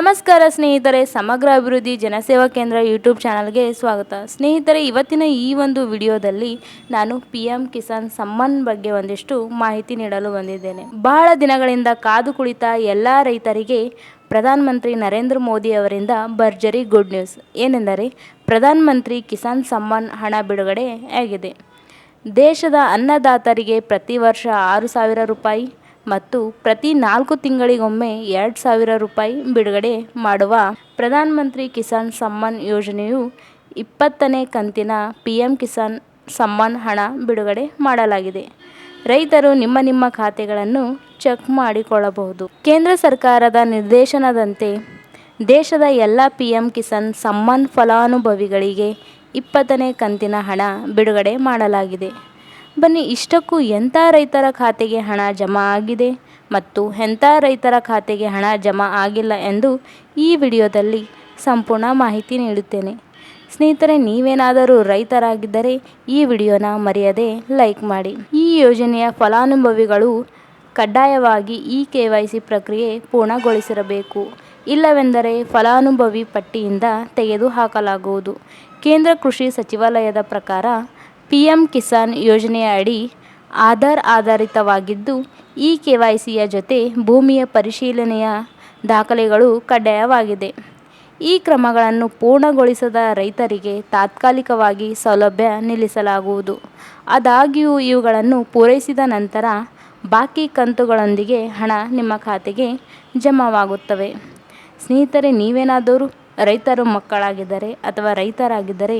ನಮಸ್ಕಾರ ಸ್ನೇಹಿತರೆ, ಸಮಗ್ರ ಅಭಿವೃದ್ಧಿ ಜನಸೇವಾ ಕೇಂದ್ರ ಯೂಟ್ಯೂಬ್ ಚಾನಲ್ಗೆ ಸ್ವಾಗತ. ಸ್ನೇಹಿತರೆ, ಇವತ್ತಿನ ಈ ಒಂದು ವಿಡಿಯೋದಲ್ಲಿ ನಾನು ಪಿ ಎಂ ಕಿಸಾನ್ ಸಮ್ಮಾನ್ ಬಗ್ಗೆ ಒಂದಿಷ್ಟು ಮಾಹಿತಿ ನೀಡಲು ಬಂದಿದ್ದೇನೆ. ಬಹಳ ದಿನಗಳಿಂದ ಕಾದು ಕುಳಿತ ಎಲ್ಲ ರೈತರಿಗೆ ಪ್ರಧಾನಮಂತ್ರಿ ನರೇಂದ್ರ ಮೋದಿ ಅವರಿಂದ ಭರ್ಜರಿ ಗುಡ್ ನ್ಯೂಸ್ ಏನೆಂದರೆ, ಪ್ರಧಾನಮಂತ್ರಿ ಕಿಸಾನ್ ಸಮ್ಮಾನ್ ಹಣ ಬಿಡುಗಡೆ ಆಗಿದೆ. ದೇಶದ ಅನ್ನದಾತರಿಗೆ ಪ್ರತಿ ವರ್ಷ ಆರು ಸಾವಿರ ರೂಪಾಯಿ ಮತ್ತು ಪ್ರತಿ ನಾಲ್ಕು ತಿಂಗಳಿಗೊಮ್ಮೆ ಎರಡು ಸಾವಿರ ರೂಪಾಯಿ ಬಿಡುಗಡೆ ಮಾಡುವ ಪ್ರಧಾನಮಂತ್ರಿ ಕಿಸಾನ್ ಸಮ್ಮಾನ್ ಯೋಜನೆಯು ಇಪ್ಪತ್ತನೇ ಕಂತಿನ ಪಿ ಎಂ ಕಿಸಾನ್ ಸಮ್ಮಾನ್ ಹಣ ಬಿಡುಗಡೆ ಮಾಡಲಾಗಿದೆ. ರೈತರು ನಿಮ್ಮ ನಿಮ್ಮ ಖಾತೆಗಳನ್ನು ಚೆಕ್ ಮಾಡಿಕೊಳ್ಳಬಹುದು. ಕೇಂದ್ರ ಸರ್ಕಾರದ ನಿರ್ದೇಶನದಂತೆ ದೇಶದ ಎಲ್ಲ ಪಿ ಎಂ ಕಿಸಾನ್ ಸಮ್ಮಾನ್ ಫಲಾನುಭವಿಗಳಿಗೆ ಇಪ್ಪತ್ತನೇ ಕಂತಿನ ಹಣ ಬಿಡುಗಡೆ ಮಾಡಲಾಗಿದೆ. ಬನ್ನಿ, ಇಷ್ಟಕ್ಕೂ ಎಂಥ ರೈತರ ಖಾತೆಗೆ ಹಣ ಜಮಾ ಆಗಿದೆ ಮತ್ತು ಎಂಥ ರೈತರ ಖಾತೆಗೆ ಹಣ ಜಮಾ ಆಗಿಲ್ಲ ಎಂದು ಈ ವಿಡಿಯೋದಲ್ಲಿ ಸಂಪೂರ್ಣ ಮಾಹಿತಿ ನೀಡುತ್ತೇನೆ. ಸ್ನೇಹಿತರೆ, ನೀವೇನಾದರೂ ರೈತರಾಗಿದ್ದರೆ ಈ ವಿಡಿಯೋನ ಮರೆಯದೆ ಲೈಕ್ ಮಾಡಿ. ಈ ಯೋಜನೆಯ ಫಲಾನುಭವಿಗಳು ಕಡ್ಡಾಯವಾಗಿ ಇ ಕೆ ವೈ ಸಿ ಪ್ರಕ್ರಿಯೆ ಪೂರ್ಣಗೊಳಿಸಿರಬೇಕು. ಇಲ್ಲವೆಂದರೆ ಫಲಾನುಭವಿ ಪಟ್ಟಿಯಿಂದ ತೆಗೆದುಹಾಕಲಾಗುವುದು. ಕೇಂದ್ರ ಕೃಷಿ ಸಚಿವಾಲಯದ ಪ್ರಕಾರ ಪಿ ಎಂ ಕಿಸಾನ್ ಯೋಜನೆಯ ಅಡಿ ಆಧಾರ್ ಆಧಾರಿತವಾಗಿದ್ದು ಇ ಕೆ ವೈ ಸಿಯ ಜೊತೆ ಭೂಮಿಯ ಪರಿಶೀಲನೆಯ ದಾಖಲೆಗಳು ಕಡ್ಡಾಯವಾಗಿದೆ. ಈ ಕ್ರಮಗಳನ್ನು ಪೂರ್ಣಗೊಳಿಸದ ರೈತರಿಗೆ ತಾತ್ಕಾಲಿಕವಾಗಿ ಸೌಲಭ್ಯ ನಿಲ್ಲಿಸಲಾಗುವುದು. ಆದಾಗ್ಯೂ, ಇವುಗಳನ್ನು ಪೂರೈಸಿದ ನಂತರ ಬಾಕಿ ಕಂತುಗಳೊಂದಿಗೆ ಹಣ ನಿಮ್ಮ ಖಾತೆಗೆ ಜಮಾವಾಗುತ್ತವೆ. ಸ್ನೇಹಿತರೆ, ನೀವೇನಾದರೂ ರೈತರು ಮಕ್ಕಳಾಗಿದ್ದರೆ ಅಥವಾ ರೈತರಾಗಿದ್ದರೆ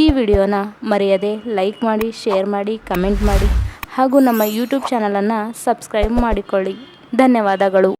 ಈ ವಿಡಿಯೋನ ಮರೆಯದೆ ಲೈಕ್ ಮಾಡಿ, ಶೇರ್ ಮಾಡಿ, ಕಮೆಂಟ್ ಮಾಡಿ ಹಾಗೂ ನಮ್ಮ ಯೂಟ್ಯೂಬ್ ಚಾನಲನ್ನು ಸಬ್ಸ್ಕ್ರೈಬ್ ಮಾಡಿಕೊಳ್ಳಿ. ಧನ್ಯವಾದಗಳು.